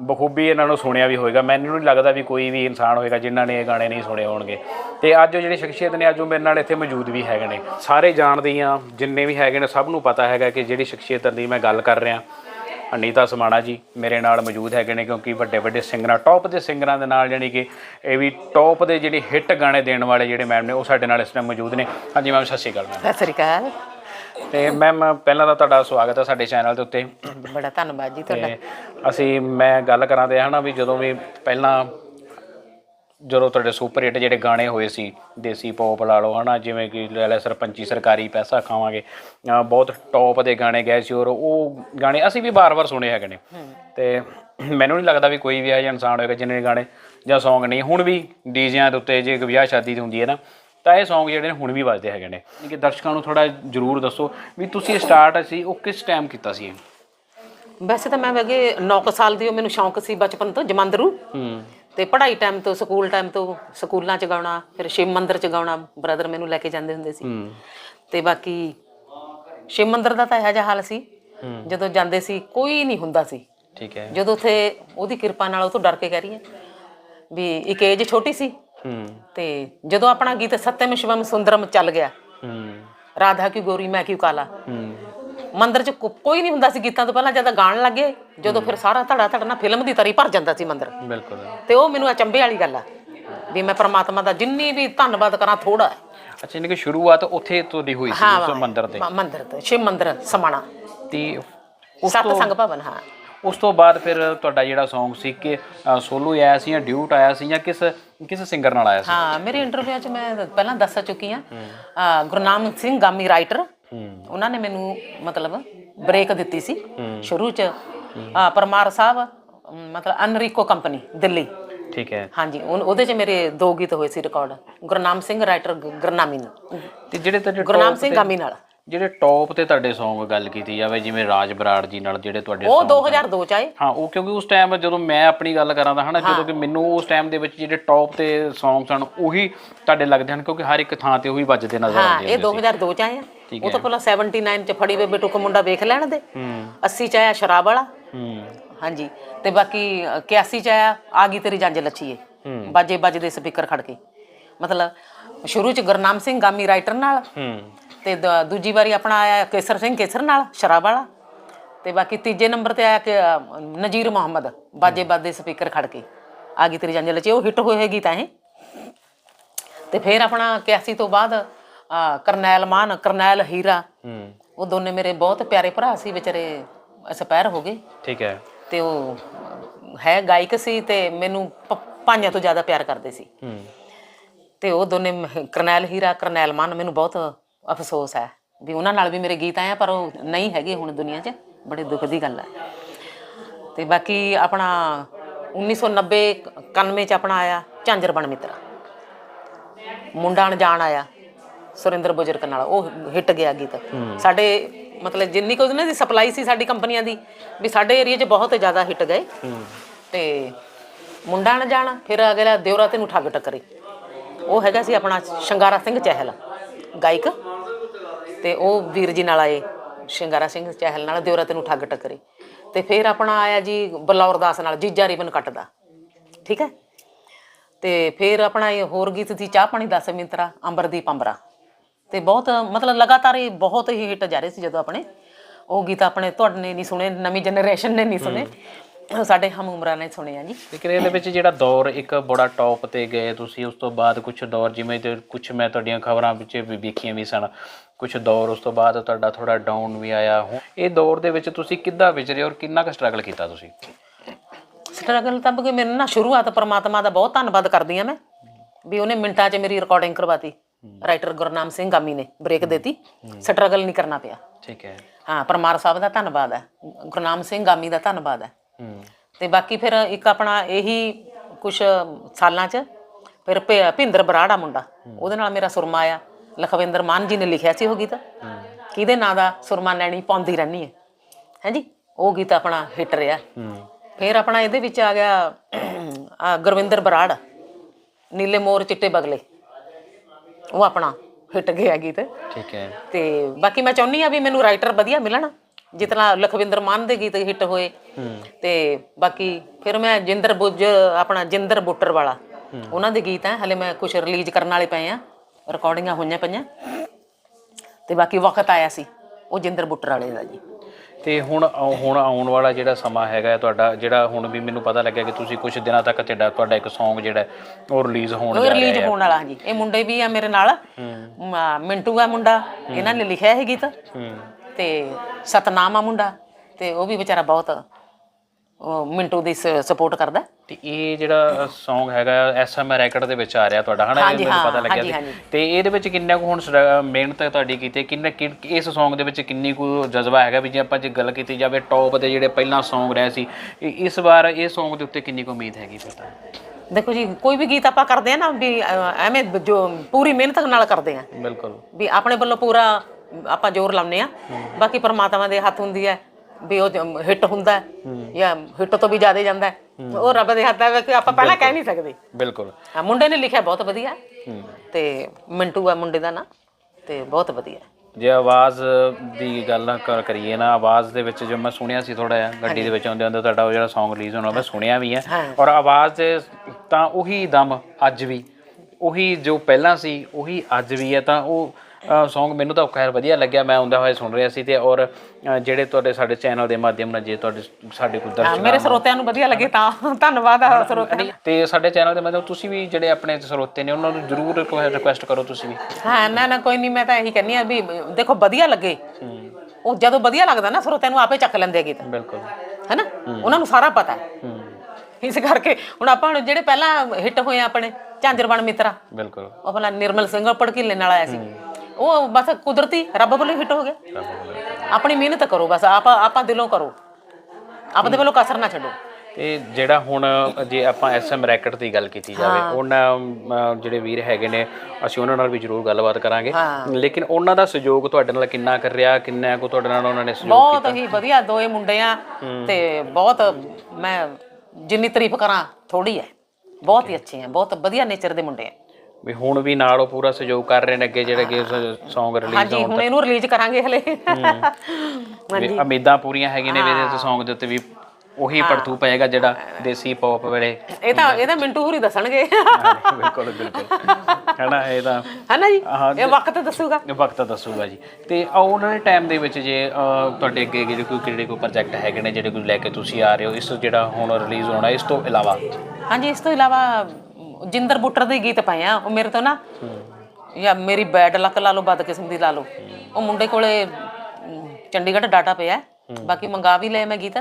ਬਖੂਬੀ ਇਹਨਾਂ ਨੂੰ ਸੁਣਿਆ ਵੀ ਹੋਵੇਗਾ ਮੈਨੂੰ ਨਹੀਂ ਲੱਗਦਾ ਵੀ ਕੋਈ ਵੀ ਇਨਸਾਨ ਹੋਵੇਗਾ ਜਿਨ੍ਹਾਂ ਨੇ ਇਹ ਗਾਣੇ ਨਹੀਂ ਸੁਣੇ ਹੋਣਗੇ। ਤੇ ਅੱਜ ਜਿਹੜੇ ਸ਼ਖਸੀਅਤ ਨੇ ਅੱਜ ਉਹ ਮੇਰੇ ਨਾਲ ਇੱਥੇ ਮੌਜੂਦ ਵੀ ਹੈਗੇ ਨੇ। ਸਾਰੇ ਜਾਣਦੇ ਹੀ ਆ ਜਿੰਨੇ ਵੀ ਹੈਗੇ ਨੇ ਸਭ ਨੂੰ ਪਤਾ ਹੈਗਾ ਕਿ ਜਿਹੜੀ ਸ਼ਖਸੀਅਤ ਦੀ ਮੈਂ ਗੱਲ ਕਰ ਰਿਹਾ। ਅਨੀਤਾ ਸਮਾਣਾ ਜੀ ਮੇਰੇ ਨਾਲ ਮੌਜੂਦ ਹੈਗੇ ਨੇ ਕਿਉਂਕਿ ਵੱਡੇ ਵੱਡੇ ਸਿੰਗਰਾਂ ਟੌਪ ਦੇ ਸਿੰਗਰਾਂ ਦੇ ਨਾਲ ਜਾਣੀ ਕਿ ਇਹ ਵੀ ਟੌਪ ਦੇ ਜਿਹੜੇ ਹਿੱਟ ਗਾਣੇ ਦੇਣ ਵਾਲੇ ਜਿਹੜੇ ਮੈਮ ਨੇ ਉਹ ਸਾਡੇ ਨਾਲ ਇਸ ਟਾਈਮ ਮੌਜੂਦ ਨੇ। ਹਾਂਜੀ ਮੈਮ ਸਤਿ ਸ਼੍ਰੀ ਅਕਾਲ ਮੈਮ ਸਤਿ ਸ੍ਰੀ ਅਕਾਲ। ਤੇ ਮੈਮ ਪਹਿਲਾਂ ਤਾਂ ਤੁਹਾਡਾ ਸਵਾਗਤ ਹੈ ਸਾਡੇ ਚੈਨਲ ਦੇ ਉੱਤੇ। ਬੜਾ ਧੰਨਵਾਦ ਜੀ ਤੁਹਾਡਾ। ਤੇ ਅਸੀਂ ਮੈਂ ਗੱਲ ਕਰਾਂ ਤੇ ਹਨਾ ਵੀ ਜਦੋਂ ਵੀ ਪਹਿਲਾਂ ਜਦੋਂ ਤੁਹਾਡੇ ਸੁਪਰ ਹਿੱਟ ਜਿਹੜੇ ਗਾਣੇ ਹੋਏ ਸੀ ਦੇਸੀ ਪੌਪ ਲਾ ਲਓ ਹਨਾ ਜਿਵੇਂ ਕਿ ਲੈ ਲੈ ਸਰਪੰਚੀ ਸਰਕਾਰੀ ਪੈਸਾ ਖਾਵਾਂਗੇ ਅਹ ਬਹੁਤ ਟੌਪ ਦੇ ਗਾਣੇ ਗਏ ਸੀ ਔਰ ਉਹ ਗਾਣੇ ਅਸੀਂ ਵੀ ਬਾਰ-ਬਾਰ ਸੁਣੇ ਹੈਗੇ ਨੇ। ਤੇ ਮੈਨੂੰ ਨਹੀਂ ਲੱਗਦਾ ਵੀ ਕੋਈ ਵੀ ਇਹੋ ਜਿਹਾ ਇਨਸਾਨ ਹੋਏਗਾ ਜਿਹਨੇ ਇਹ ਗਾਣੇ ਜਾਂ Song ਨਹੀਂ ਹੁਣ ਵੀ ਡੀਜਿਆਂ ਦੇ ਉੱਤੇ ਜੇ ਕੋਈ ਵਿਆਹ ਸ਼ਾਦੀ ਦੀ ਹੁੰਦੀ ਹੈ ਨਾ ਤਾਂ ਇਹ Song ਜਿਹੜੇ ਨੇ ਹੁਣ ਵੀ ਵੱਜਦੇ ਹੈਗੇ ਨੇ। ਕਿ ਦਰਸ਼ਕਾਂ ਨੂੰ ਥੋੜਾ ਜਰੂਰ ਦੱਸੋ ਵੀ ਤੁਸੀਂ ਸਟਾਰਟ ਸੀ ਉਹ ਕਿਸ ਟਾਈਮ ਕੀਤਾ ਸੀ ਵੈਸੇ ਤਾਂ ਮੈਂ ਵਗੇ 9 ਸਾਲ ਦੀ ਉਹ ਮੈਨੂੰ ਸ਼ੌਂਕ ਸੀ ਬਚਪਨ ਤੋਂ ਜਮੰਦਰੂ। ਹੂੰ। ਤੇ ਪੜ੍ਹਾਈ ਟਾਈਮ ਤੋਂ ਸਕੂਲ ਟਾਈਮ ਤੋਂ ਸਕੂਲਾਂ ਚ ਗਾਉਣਾ ਫਿਰ ਸ਼ਿਵ ਮੰਦਿਰ ਚ ਗਾਉਣਾ ਬ੍ਰਦਰ ਮੈਨੂੰ ਲੈ ਕੇ ਜਾਂਦੇ ਹੁੰਦੇ ਸੀ। ਹੂੰ। ਤੇ ਬਾਕੀ ਸ਼ਿਵ ਮੰਦਿਰ ਦਾ ਤਾਂ ਇਹੋ ਜਿਹਾ ਹਾਲ ਸੀ ਜਦੋਂ ਜਾਂਦੇ ਸੀ ਕੋਈ ਨਹੀਂ ਹੁੰਦਾ ਸੀ। ਠੀਕ ਹੈ। ਜਦੋਂ ਉੱਥੇ ਉਹਦੀ ਕਿਰਪਾ ਨਾਲ ਉਹ ਤੋਂ ਡਰ ਕੇ ਕਹਿ ਰਹੀ ਹੈ ਵੀ ਇੱਕ ਏਜ ਛੋਟੀ ਸੀ ਹੂੰ। ਤੇ ਜਦੋਂ ਆਪਣਾ ਗੀਤ ਸਤਿਅਮ ਸ਼ਿਵਮ ਸੁੰਦਰਮ ਚੱਲ ਗਿਆ ਹੂੰ। ਰਾਧਾ ਕੀ ਗੋਰੀ ਮੈਂ ਕਿਉਂ ਕਾਲਾ? ਹੂੰ। ਮੰਦਿਰ ਚ ਕੋ- ਕੋਈ ਨਹੀਂ ਹੁੰਦਾ ਸੀ ਗੀਤਾਂ ਤੋਂ ਪਹਿਲਾਂ ਜਦੋਂ ਗਾਣ ਲੱਗੇ ਜਦੋਂ ਫਿਰ ਸਾਰਾ ਧੜਾ ਧੜਾ ਨਾ ਫਿਲਮ ਦੀ ਤਰੀ ਭਰ ਜਾਂਦਾ ਸੀ ਮੰਦਿਰ। ਬਿਲਕੁਲ। ਤੇ ਉਹ ਮੈਨੂੰ ਅਚੰਭੇ ਵਾਲੀ ਗੱਲ ਆ ਵੀ ਮੈਂ ਪ੍ਰਮਾਤਮਾ ਦਾ ਜਿੰਨੀ ਵੀ ਧੰਨਵਾਦ ਕਰਾਂ ਥੋੜਾ ਹੈ। ਅੱਛਾ ਯਾਨੀ ਕਿ ਸ਼ੁਰੂਆਤ ਉੱਥੇ ਤੁਹਾਡੀ ਹੋਈ ਸੀ ਉਸ ਮੰਦਿਰ ਤੇ? ਮ- ਮੰਦਿਰ ਤੇ ਸ਼ਿਵ ਮੰਦਿਰ ਸਮਾਣਾ। ਤੇ ਸਤ ਸੰਗ ਭਵਨ ਹਾਂ। ਉਸ ਤੋਂ ਬਾਅਦ ਫਿਰ ਤੁਹਾਡਾ ਜਿਹੜਾ Song ਸੀ ਕਿ ਸੋਲੋ ਆਇਆ ਸੀ ਜਾਂ ਡਿਊਟ ਆਇਆ ਸੀ ਜਾਂ ਕਿਸ ਕਿਸ ਸਿੰਗਰ ਨਾਲ ਆਇਆ ਸੀ? ਹਾਂ ਮੇਰੇ ਇੰਟਰਵਿਊ 'ਚ ਮੈਂ ਪਹਿਲਾਂ ਦੱਸ ਚੁੱਕੀ ਆ ਗੁਰਨਾਮ ਸਿੰਘ ਗਾਮੀ ਰਾਈਟਰ ਉਹਨਾਂ ਨੇ ਮੈਨੂੰ ਮਤਲਬ ਬ੍ਰੇਕ ਦਿੱਤੀ ਸੀ ਸ਼ੁਰੂ 'ਚ। ਪਰਮਾਰ ਸਾਹਿਬ ਮਤਲਬ ਅਨਰੀਕੋ ਕੰਪਨੀ ਦਿੱਲੀ। ਠੀਕ ਹੈ। ਹਾਂਜੀ ਉਹ- ਉਹਦੇ 'ਚ ਮੇਰੇ ਦੋ ਗੀਤ ਹੋਏ ਸੀ ਰਿਕਾਰਡ ਗੁਰਨਾਮ ਸਿੰਘ ਰਾਈਟਰ ਗੁਰਨਾਮੀ ਨਾਲ ਤੇ ਜਿਹੜੇ ਤੁਹਾਡੇ ਗੁਰਨਾਮ ਸਿੰਘ ਤੇ- ਗਾਮੀ ਨਾਲ। ਜਿਹੜੇ ਟੌਪ ਤੇ ਤੁਹਾਡੇ Song ਗੱਲ ਕੀਤੀ ਜਾਵੇ ਜਿਵੇਂ ਰਾਜ ਬਰਾੜ ਜੀ ਨਾਲ ਜਿਹੜੇ ਤੁਹਾਡੇ ਉਹ song- 2002 ਚ ਆਏ। ਹਾਂ ਉਹ ਕਿਉਂਕਿ ਉਸ ਟਾਈਮ ਜਦੋਂ ਮੈਂ ਆਪਣੀ ਗੱਲ ਕਰਾਂ ਤਾਂ ਹਨਾ ਜਦੋਂ ਕਿ ਮੈਨੂੰ ਉਸ ਟਾਈਮ ਦੇ ਵਿੱਚ ਜਿਹੜੇ ਟੌਪ ਤੇ Song ਸਨ ਉਹੀ ਤੁਹਾਡੇ ਲੱਗਦੇ ਹਨ ਕਿਉਂਕਿ ਹਰ ਇੱਕ ਥਾਂ ਤੇ ਉਹੀ ਵੱਜਦੇ ਨਜ਼ਰ ਹਾਂ ਆਉਂਦੇ ਇਹ 2002 ਚ ਆਏ ਆ। ਉਹ ਤਾਂ ਪਹਿਲਾਂ 79 ਚ ਫੜੀ ਬੇਬੇ ਟੁਕ ਮੁੰਡਾ ਵੇਖ ਲੈਣ ਦੇ। ਹੂੰ। 80 ਚ ਆਇਆ ਸ਼ਰਾਬ ਵਾਲਾ। ਹੂੰ। ਹਾਂਜੀ। ਤੇ ਬਾਕੀ ਅ, 81 ਚ ਆਇਆ ਆ ਗਈ ਤੇਰੀ ਜੰਜ ਲੱਛੀਏ। ਬਾਜੇ ਬਾਜਦੇ ਸਪੀਕਰ ਖੜ ਕੇ ਮਤਲਬ ਸ਼ੁਰੂ ਚ ਗੁਰਨਾਮ ਸਿੰਘ ਗਾਮੀ ਰਾਈਟਰ ਨਾਲ। ਹੂੰ। ਤੇ ਦ- ਦੂਜੀ ਵਾਰੀ ਆਪਣਾ ਆਇਆ ਕੇਸਰ ਸਿੰਘ ਕੇਸਰ ਨਾਲ ਸ਼ਰਾਬ ਵਾਲਾ। ਤੇ ਬਾਕੀ ਤੀਜੇ ਨੰਬਰ ਤੇ ਆਇਆ ਕਿ ਅ, ਨਜੀਰ ਮੁਹੰਮਦ ਬਾਜੇ ਬਾਜਦੇ ਸਪੀਕਰ ਖੜ ਕੇ। ਆ ਗਈ ਤੇਰੀ ਜੰਜ ਲੱਛੀ ਉਹ ਹਿੱਟ ਹੋਏ ਹੋਏ ਗੀਤ ਆ ਇਹ। ਤੇ ਫਿਰ ਆਪਣਾ 81 ਤੋਂ ਬਾਅਦ ਅ, ਕਰਨੈਲ ਮਾਨ ਕਰਨੈਲ ਹੀਰਾ। ਹੂੰ। ਉਹ ਦੋਨੇ ਮੇਰੇ ਬਹੁਤ ਪਿਆਰੇ ਭਰਾ ਸੀ ਵਿਚਾਰੇ ਐਕਸਪਾਇਰ ਹੋ ਗਏ। ਠੀਕ ਹੈ। ਤੇ ਉਹ ਹੈ ਗਾਇਕ ਸੀ ਤੇ ਮੈਨੂੰ ਭਾਈਆਂ ਤੋਂ ਜ਼ਿਆਦਾ ਪਿਆਰ ਕਰਦੇ ਸੀ। ਹੂੰ। ਤੇ ਉਹ ਦੋਨੇ ਮ- ਕਰਨੈਲ ਹੀਰਾ ਕਰਨੈਲ ਮਾਨ ਮੈਨੂੰ ਬਹੁਤ ਅਫਸੋਸ ਹੈ ਵੀ ਉਹਨਾਂ ਨਾਲ ਵੀ ਮੇਰੇ ਗੀਤ ਆਏ ਆ ਪਰ ਉਹ ਨਹੀਂ ਹੈਗੇ ਹੁਣ ਦੁਨੀਆ 'ਚ। ਬੜੇ ਦੁੱਖ ਦੀ ਗੱਲ ਹੈ। ਤੇ ਬਾਕੀ ਆਪਣਾ 1990 91 ਚ ਆਪਣਾ ਆਇਆ ਝਾਂਜਰ ਬਣ ਮਿੱਤਰਾ। ਮੁੰਡਾ ਅਣਜਾਣ ਆਇਆ ਸੁਰਿੰਦਰ ਬੁਜਰਕ ਨਾਲ। ਉਹ ਹਿੱਟ ਗਿਆ ਗੀਤ। ਸਾਡੇ ਮਤਲਬ ਜਿੰਨੀ ਕੁ ਉਹਨਾਂ ਦੀ ਸਪਲਾਈ ਸੀ ਸਾਡੀ ਕੰਪਨੀਆਂ ਦੀ ਵੀ ਸਾਡੇ ਏਰੀਆ 'ਚ ਬਹੁਤ ਜ਼ਿਆਦਾ ਹਿੱਟ ਗਏ। ਤੇ ਮੁੰਡਾ ਅਣਜਾਣ ਫਿਰ ਅਗਲਾ ਦਿਉਰਾ ਤੈਨੂੰ ਠੱਗ ਟੱਕਰੇ। ਉਹ ਹੈਗਾ ਸੀ ਆਪਣਾ ਸ਼ਿੰਗਾਰਾ ਸਿੰਘ ਚਹਿਲ ਗਾਇਕ। ਤੇ ਉਹ ਵੀਰ ਜੀ ਨਾਲ ਆਏ, ਸ਼ਿੰਗਾਰਾ ਸਿੰਘ ਚਹਿਲ ਨਾਲ ਦਿਉਰਾ ਤੈਨੂੰ ਠੱਗ ਟੱਕਰੇ। ਤੇ ਫਿਰ ਆਪਣਾ ਆਇਆ ਜੀ ਬਲੌਰ ਦਾਸ ਨਾਲ, ਜੀਜਾ ਰਿਬਨ ਕੱਟਦਾ, ਠੀਕ ਹੈ? ਤੇ ਫਿਰ ਆਪਣਾ ਇਹ ਹੋਰ ਗੀਤ ਸੀ, ਚਾਹ ਪਾਣੀ ਦਸ ਮਿੰਤਰਾ ਅੰਬਰਦੀਪ ਅੰਬਰਾ। ਤੇ ਬਹੁਤ, ਮਤਲਬ ਲਗਾਤਾਰ ਇਹ ਬਹੁਤ ਹੀ ਹਿੱਟ ਜਾ ਰਹੇ ਸੀ ਜਦੋਂ ਆਪਣੇ। ਉਹ ਗੀਤ ਆਪਣੇ ਤੁਹਾਡੇ ਨੇ ਨਹੀਂ ਸੁਣੇ, ਨਵੀਂ ਜਨਰੇਸ਼ਨ ਨੇ ਨਹੀਂ ਸੁਣੇ। ਸਾਡੇ ਹਮ ਉਮਰਾਂ ਨੇ ਸੁਣੇ ਆ ਜੀ ਲੇਕਿਨ ਇਹਦੇ ਵਿੱਚ ਜਿਹੜਾ ਦੌਰ ਇੱਕ ਬੜਾ ਟੌਪ ਤੇ ਗਏ ਤੁਸੀਂ ਉਸ ਤੋਂ ਬਾਅਦ ਕੁਝ ਦੌਰ ਜਿਵੇਂ ਤੇ ਕੁਝ ਮੈਂ ਤੁਹਾਡੀਆਂ ਖਬਰਾਂ ਵਿੱਚ ਵੀ ਵੇਖੀਆਂ ਵੀ ਸਨ ਕੁਝ ਦੌਰ ਉਸ ਤੋਂ ਬਾਅਦ ਤੁਹਾਡਾ ਥੋੜਾ ਡਾਊਨ ਵੀ ਆਇਆ। ਹੁਣ ਇਹ ਦੌਰ ਦੇ ਵਿੱਚ ਤੁਸੀਂ ਕਿੱਦਾਂ ਵਿਚਰੇ ਔਰ ਕਿੰਨਾ ਕੁ ਸਟਰਗਲ ਕੀਤਾ ਤੁਸੀਂ? ਸਟਰਗਲ ਤਾਂ ਕਿ ਮੈਨੂੰ ਨਾ ਸ਼ੁਰੂਆਤ ਪਰਮਾਤਮਾ ਦਾ ਬਹੁਤ ਧੰਨਵਾਦ ਕਰਦੀ ਆ ਮੈਂ ਵੀ ਉਹਨੇ ਮਿੰਟਾਂ 'ਚ ਮੇਰੀ ਰਿਕਾਰਡਿੰਗ ਕਰਵਾਤੀ। ਰਾਈਟਰ ਗੁਰਨਾਮ ਸਿੰਘ ਗਾਮੀ ਨੇ ਬ੍ਰੇਕ ਦੇਤੀ। ਸਟਰਗਲ ਨਹੀਂ ਕਰਨਾ ਪਿਆ। ਠੀਕ ਹੈ। ਹਾਂ ਪਰਮਾਰ ਸਾਹਿਬ ਦਾ ਧੰਨਵਾਦ ਹੈ। ਗੁਰਨਾਮ ਸਿੰਘ ਗਾਮੀ ਦਾ ਧੰਨਵਾਦ ਹੂੰ। ਤੇ ਬਾਕੀ ਫਿਰ ਇੱਕ ਆਪਣਾ ਇਹੀ ਕੁਝ ਸਾਲਾਂ 'ਚ ਫਿਰ ਭਿ- ਭਿੰਦਰ ਬਰਾੜਾ ਮੁੰਡਾ ਉਹਦੇ ਨਾਲ ਮੇਰਾ ਸੁਰਮਾ ਆਇਆ। ਲਖਵਿੰਦਰ ਮਾਨ ਜੀ ਨੇ ਲਿਖਿਆ ਸੀ ਉਹ ਗੀਤ। ਕਿਹਦੇ ਨਾਂ ਦਾ ਸੁਰਮਾ ਨੈਣੀ ਪਾਉਂਦੀ ਰਹਿਣੀ ਹੈ। ਹੈਂਜੀ ਉਹ ਗੀਤ ਆਪਣਾ ਹਿੱਟ ਰਿਹਾ। ਫਿਰ ਆਪਣਾ ਇਹਦੇ ਵਿੱਚ ਆ ਗਿਆ ਆ ਗੁਰਵਿੰਦਰ ਬਰਾੜ ਨੀਲੇ ਮੋਰ ਚਿੱਟੇ ਬਗਲੇ। ਉਹ ਆਪਣਾ ਹਿੱਟ ਗਿਆ ਗੀਤ। ਠੀਕ ਹੈ। ਤੇ ਬਾਕੀ ਮੈਂ ਚਾਹੁੰਦੀ ਆ ਵੀ ਮੈਨੂੰ ਰਾਈਟਰ ਵਧੀਆ ਮਿਲਣ। ਜਿਤਨਾ ਲਖਵਿੰਦਰ ਮਾਨ ਦੇ ਗੀਤ ਹਿੱਟ ਹੋਏ ਤੇ ਬਾਕੀ ਫਿਰ ਮੈਂ ਜਿੰਦਰ ਬੁੱਝ ਆਪਣਾ ਜਿੰਦਰ ਬੁੱਟਰ ਵਾਲਾ। ਉਹਨਾਂ ਦੇ ਗੀਤ ਆ ਹਲੇ ਮੈਂ ਕੁਝ ਰਿਲੀਜ਼ ਕਰਨ ਵਾਲੇ ਪਏ ਆ। ਰਿਕਾਰਡਿੰਗਾਂ ਹੋਈਆਂ ਪਈਆਂ। ਤੇ ਬਾਕੀ ਵਕਤ ਆਇਆ ਸੀ ਉਹ ਜਿੰਦਰ ਬੁੱਟਰ ਵਾਲੇ ਦਾ ਜੀ। ਤੇ ਹੁਣ ਹੁਣ ਆਉਣ ਵਾਲਾ ਜਿਹੜਾ ਸਮਾਂ ਹੈਗਾ ਹੈ ਤੁਹਾਡਾ ਜਿਹੜਾ ਹੁਣ ਵੀ ਮੈਨੂੰ ਪਤਾ ਲੱਗਿਆ ਕਿ ਤੁਸੀਂ ਕੁਝ ਦਿਨਾਂ ਤੱਕ ਤੁਹਾਡਾ ਤੁਹਾਡਾ ਇੱਕ Song ਜਿਹੜਾ ਹੈ, ਉਹ ਰਿਲੀਜ਼ ਹੋਣ ਜਾ ਰਿਲੀਜ਼ ਰਿਹਾ ਹੈ। ਹੋਣ ਵਾਲਾ ਜੀ। ਇਹ ਮੁੰਡੇ ਵੀ ਆ ਮੇਰੇ ਨਾਲ। ਮਿੰਟੂ ਆ ਮੁੰਡਾ। ਇਹਨਾਂ ਨੇ ਲਿਖਿਆ ਇਹ ਗੀਤ। ਹੂੰ। ਤੇ ਸਤਨਾਮ ਆ ਮੁੰਡਾ। ਤੇ ਉਹ ਵੀ ਵਿਚਾਰਾ ਬਹੁਤ ਮਿੰਟੂ ਦੀ ਸਪੋਰਟ ਕਰਦਾ? ਤੇ ਇਹ ਜਿਹੜਾ Song ਹੈਗਾ ਐਸਐਮ ਰੈਕਡ ਦੇ ਵਿੱਚ ਆ ਰਿਹਾ ਤੁਹਾਡਾ ਹਨਾ? ਇਹ ਹਾਂਜੀ, ਮੈਨੂੰ ਹਾਂ, ਪਤਾ ਲੱਗਿਆ ਹਾਂਜੀ। ਤੇ ਇਹਦੇ ਵਿੱਚ ਕਿੰਨਾ ਕੁ ਹੁਣ ਮਿਹਨਤ ਤੁਹਾਡੀ ਕੀਤੀ ਕਿੰਨਾ ਕਿ- ਇਸ Song ਦੇ ਵਿੱਚ ਕਿੰਨੀ ਕੁ ਜਜ਼ਬਾ ਹੈਗਾ ਵੀ ਜੇ ਆਪਾਂ ਜੇ ਗੱਲ ਕੀਤੀ ਜਾਵੇ ਟੌਪ ਦੇ ਜਿਹੜੇ ਪਹਿਲਾਂ Song ਰਹੇ ਸੀ ਇਸ ਵਾਰ ਇਹ Song ਦੇ ਉੱਤੇ ਕਿੰਨੀ ਕੁ ਉਮੀਦ ਹੈਗੀ ਫਿਰ ਤਾਂ? ਦੇਖੋ ਜੀ ਕੋਈ ਵੀ ਗੀਤ ਆਪਾਂ ਕਰਦੇ ਆ ਨਾ ਵੀ ਅਹ, ਐਵੇਂ ਜੋ ਪੂਰੀ ਮਿਹਨਤ ਨਾਲ ਕਰਦੇ ਆ ਬਿਲਕੁਲ। ਵੀ ਆਪਣੇ ਵੱਲੋਂ ਪੂਰਾ ਆਪਾਂ ਜ਼ੋਰ ਲਾਉਂਦੇ ਆ ਬਾਕੀ ਪਰਮਾਤਮਾ ਦੇ ਹੱਥ ਹੁੰਦੀ ਹੈ। ਵੀ ਉਹ ਹਿੱਟ ਹੁੰਦਾ ਹੈ ਜਾਂ ਹਿੱਟ ਤੋਂ ਵੀ ਜ਼ਿਆਦਾ ਜਾਂਦਾ ਹੈ ਉਹ ਰੱਬ ਦੇ ਹੱਥ ਹੈ ਕਿ ਆਪਾਂ ਪਹਿਲਾਂ ਕਹਿ ਨਹੀਂ ਸਕਦੇ। ਬਿਲਕੁਲ। ਹਾਂ, ਮੁੰਡੇ ਨੇ ਲਿਖਿਆ ਬਹੁਤ ਵਧੀਆ। ਤੇ ਮਿੰਟੂ ਆ ਮੁੰਡੇ ਦਾ ਨਾਂ ਤੇ ਬਹੁਤ ਵਧੀਆ। ਜੇ ਆਵਾਜ਼ ਦੀ ਗੱਲ ਨਾ ਕਰ- ਕਰੀਏ ਨਾ ਆਵਾਜ਼ ਦੇ ਵਿੱਚ ਜੋ ਮੈਂ ਸੁਣਿਆ ਸੀ ਥੋੜਾ ਜਿਹਾ ਗੱਡੀ ਦੇ ਵਿੱਚ ਆਉਂਦੇ ਆਉਂਦੇ ਤੁਹਾਡਾ ਉਹ ਜਿਹੜਾ Song ਰਿਲੀਜ਼ ਹੋਣਾ ਮੈਂ ਸੁਣਿਆ ਵੀ ਹੈ ਹਾਂ। ਔਰ ਆਵਾਜ਼ ਦੇ ਤਾਂ ਉਹੀ ਦਮ ਅੱਜ ਵੀ ਉਹੀ ਜੋ ਪਹਿਲਾਂ ਸੀ ਉਹੀ ਅੱਜ ਵੀ ਹੈ ਤਾਂ ਉਹ Song ਮੈਨੂੰ ਤਾਂ ਖੈਰ ਵਧੀਆ ਲੱਗਿਆ ਮੈਂ ਆਉਂਦਾ ਹੋਇਆ ਸੁਣ ਰਿਹਾ ਸੀ ਤੇ ਔਰ ਜਿਹੜੇ ਤੁਹਾਡੇ ਸਾਡੇ ਚੈਨਲ ਦੇ ਮਾਧਿਅਮ ਨਾਲ ਜੇ ਤੁਹਾਡੇ ਸਾਡੇ ਕੋਲ ਦਰਸ਼ਕ ਮੇਰੇ ਸਰੋਤਿਆਂ ਨੂੰ ਵਧੀਆ ਲੱਗੇ ਤਾਂ ਧੰਨਵਾਦ ਆ ਸਰੋਤਿਆਂ ਦਾ। ਤੇ ਸਾਡੇ ਚੈਨਲ ਦੇ ਮਾਧਿਅਮ ਤੁਸੀਂ ਵੀ ਜਿਹੜੇ ਆਪਣੇ ਸਰੋਤੇ ਨੇ ਉਹਨਾਂ ਨੂੰ ਜ਼ਰੂਰ ਰਿਕੁਐਸਟ ਕਰੋ ਤੁਸੀਂ ਵੀ। ਹਾਂ ਨਾ ਨਾ ਕੋਈ ਨਹੀਂ ਮੈਂ ਤਾਂ ਇਹੀ ਕਹਿੰਨੀ ਆ ਵੀ ਦੇਖੋ ਵਧੀਆ ਲੱਗੇ। ਉਹ ਜਦੋਂ ਵਧੀਆ ਲੱਗਦਾ ਨਾ ਸਰੋਤਿਆਂ ਨੂੰ ਆਪੇ ਚੱਕ ਲੈਂਦੇ ਗੀਤ ਬਿਲਕੁਲ। ਹੈਨਾ? ਉਹਨਾਂ ਨੂੰ ਸਾਰਾ ਪਤਾ ਹੈ। ਇਸ ਕਰਕੇ ਹੁਣ ਆਪਾਂ ਜਿਹੜੇ ਪਹਿਲਾਂ ਹਿੱਟ ਹੋਏ ਆਪਣੇ ਝਾਂਜਰਬਣ ਮਿੱਤਰਾ। ਬਿਲਕੁਲ। ਉਹ ਆਪਣਾ ਨਿਰਮਲ ਸਿੰਘ ਪੜਕੀਲੇ ਨਾਲ ਆਇਆ ਸੀ। ਉਹ ਬਸ ਕੁਦਰਤੀ ਰੱਬ ਵੱਲੋਂ ਹਿੱਟ ਹੋ ਗਿਆ ਆਪਣੀ ਮਿਹਨਤ ਕਰੋ ਬਸ ਆਪਾਂ ਆਪਾਂ ਦਿਲੋਂ ਕਰੋ। ਆਪਦੇ ਵੱਲੋਂ ਕਸਰ ਨਾ ਛੱਡੋ। ਤੇ ਜਿਹੜਾ ਹੁਣ ਜੇ ਆਪਾਂ ਐਸਐਮ ਰੈਕਟ ਦੀ ਗੱਲ ਕੀਤੀ ਜਾਵੇ ਉਹਨਾਂ ਜਿਹੜੇ ਵੀਰ ਹੈਗੇ ਨੇ ਅਸੀਂ ਉਹਨਾਂ ਨਾਲ ਵੀ ਜ਼ਰੂਰ ਗੱਲਬਾਤ ਕਰਾਂਗੇ। ਲੇਕਿਨ ਉਹਨਾਂ ਦਾ ਸਹਿਯੋਗ ਤੁਹਾਡੇ ਨਾਲ ਕਿੰਨਾ ਕਰ ਰਿਹਾ ਕਿੰਨਾ ਕੁ ਤੁਹਾਡੇ ਨਾਲ ਉਹਨਾਂ ਨੇ ਸਹਿਯੋਗ ਬਹੁਤ ਹੀ ਵਧੀਆ ਦੋਏ ਮੁੰਡੇ ਆ ਤੇ ਬਹੁਤ ਮੈਂ ਜਿੰਨੀ ਤਾਰੀਫ ਕਰਾਂ ਥੋੜੀ ਹੈ। ਬਹੁਤ ਹੀ ਅੱਛੇ ਆ ਬਹੁਤ ਵਧੀਆ ਨੇਚਰ ਦੇ ਮੁੰਡੇ ਆ ਵੀ ਹੁਣ ਵੀ ਨਾਲ ਉਹ ਪੂਰਾ ਸਹਿਯੋਗ ਕਰ ਰਹੇ ਨੇ ਅੱਗੇ ਜਿਹੜੇ ਕਿ Song ਰਿਲੀਜ਼ ਹਾਂਜੀ ਹੁਣ ਇਹਨੂੰ ਰਿਲੀਜ਼ ਕਰਾਂਗੇ ਹਲੇ। ਵੀ ਉਮੀਦਾਂ ਪੂਰੀਆਂ ਹੈਗੀਆਂ ਨੇ ਵੀ ਇਹਦੇ Song ਦੇ ਉੱਤੇ ਵੀ ਉਹੀ ਪੜਤੂ ਪਏਗਾ ਜਿਹੜਾ ਦੇਸੀ ਪੌਪ ਵੇਲੇ ਇਹ ਤਾਂ ਇਹ ਤਾਂ ਮਿੰਟੂ ਹੋਰੀ ਦੱਸਣਗੇ। ਬਿਲਕੁਲ ਬਿਲਕੁਲ। ਹੈਨਾ ਇਹ ਤਾਂ ਹਨਾ ਜੀ? ਇਹ ਵਕਤ ਦੱਸੂਗਾ। ਇਹ ਵਕਤ ਦੱਸੂਗਾ ਜੀ। ਤੇ ਆਉਣ ਵਾਲੇ ਟਾਈਮ ਦੇ ਵਿੱਚ ਜੇ ਤੁਹਾਡੇ ਅੱਗੇ ਜਿਹੜੇ ਕੋਈ ਕਿਹੜੇ ਕੋਈ ਪ੍ਰੋਜੈਕਟ ਹੈਗੇ ਨੇ ਜਿਹੜੇ ਕੋਈ ਲੈ ਕੇ ਤੁਸੀਂ ਆ ਰਹੇ ਹੋ ਇਸ ਜਿਹੜਾ ਹੁਣ ਰਿਲੀਜ਼ ਹੋਣਾ ਇਸ ਤੋਂ ਇਲਾਵਾ? ਹਾਂਜੀ ਇਸ ਤੋਂ ਇਲਾਵਾ ਜਿੰਦਰ ਬੁੱਟਰ ਦੇ ਗੀਤ ਪਏ ਆ ਉਹ ਮੇਰੇ ਤੋਂ ਨਾ ਜਾਂ ਮੇਰੀ ਬੈਡ ਲੱਕ ਲਾ ਲਓ ਬਦ ਕਿਸਮ ਦੀ ਲਾ ਲਓ। ਉਹ ਮੁੰਡੇ ਕੋਲੇ ਚੰਡੀਗੜ੍ਹ ਡਾਟਾ ਪਿਆ ਹੈ। ਬਾਕੀ ਮੰਗਾ ਵੀ ਲਏ ਮੈਂ ਗੀਤ।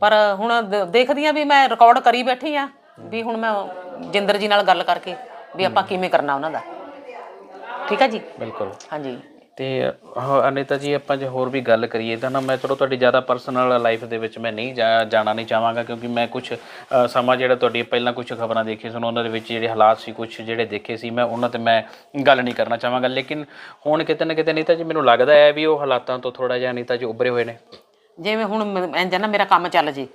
ਪਰ ਹੁਣ ਦੇਖਦੀ ਆ ਵੀ ਮੈਂ ਰਿਕਾਰਡ ਕਰੀ ਬੈਠੀ ਆ ਵੀ ਹੁਣ ਮੈਂ ਜਿੰਦਰ ਜੀ ਨਾਲ ਗੱਲ ਕਰਕੇ ਵੀ ਆਪਾਂ ਕਿਵੇਂ ਕਰਨਾ ਉਹਨਾਂ ਦਾ। ਠੀਕ ਆ ਜੀ? ਬਿਲਕੁਲ। ਹਾਂਜੀ। ਤੇ ਅਨੀਤਾ ਜੀ ਆਪਾਂ ਜੇ ਹੋਰ ਵੀ ਗੱਲ ਕਰੀਏ ਤਾਂ ਨਾ ਮੈਂ ਚਲੋ ਤੁਹਾਡੀ ਜ਼ਿਆਦਾ ਪਰਸਨਲ ਲਾਈਫ ਦੇ ਵਿੱਚ ਮੈਂ ਨਹੀਂ ਜਾਣਾ ਨਹੀਂ ਚਾਹਾਂਗਾ ਕਿਉਂਕਿ ਮੈਂ ਕੁਝ ਸਮਾਂ ਜਿਹੜਾ ਤੁਹਾਡੀ ਪਹਿਲਾਂ ਕੁਝ ਖਬਰਾਂ ਦੇਖੀਆਂ ਸਨ ਉਹਨਾਂ ਦੇ ਵਿੱਚ ਜਿਹੜੇ ਹਾਲਾਤ ਸੀ ਕੁਝ ਜਿਹੜੇ ਦੇਖੇ ਸੀ ਮੈਂ ਉਹਨਾਂ ਤੇ ਮੈਂ ਗੱਲ ਨਹੀਂ ਕਰਨਾ ਚਾਹਾਂਗਾ। ਲੇਕਿਨ ਹੁਣ ਕਿਤੇ ਨਾ ਕਿਤੇ ਅਨੀਤਾ ਜੀ ਮੈਨੂੰ ਲੱਗਦਾ ਹੈ ਵੀ ਉਹ ਹਾਲਾਤਾਂ ਤੋਂ ਥੋੜਾ ਜਿਹਾ ਅਨੀਤਾ ਜੀ ਉੱਭਰੇ ਹੋਏ ਨੇ। ਜਿਵੇਂ ਹੁਣ ਆ ਨਾ ਮੇਰਾ ਕੰਮ ਚੱਲ ਜੇ।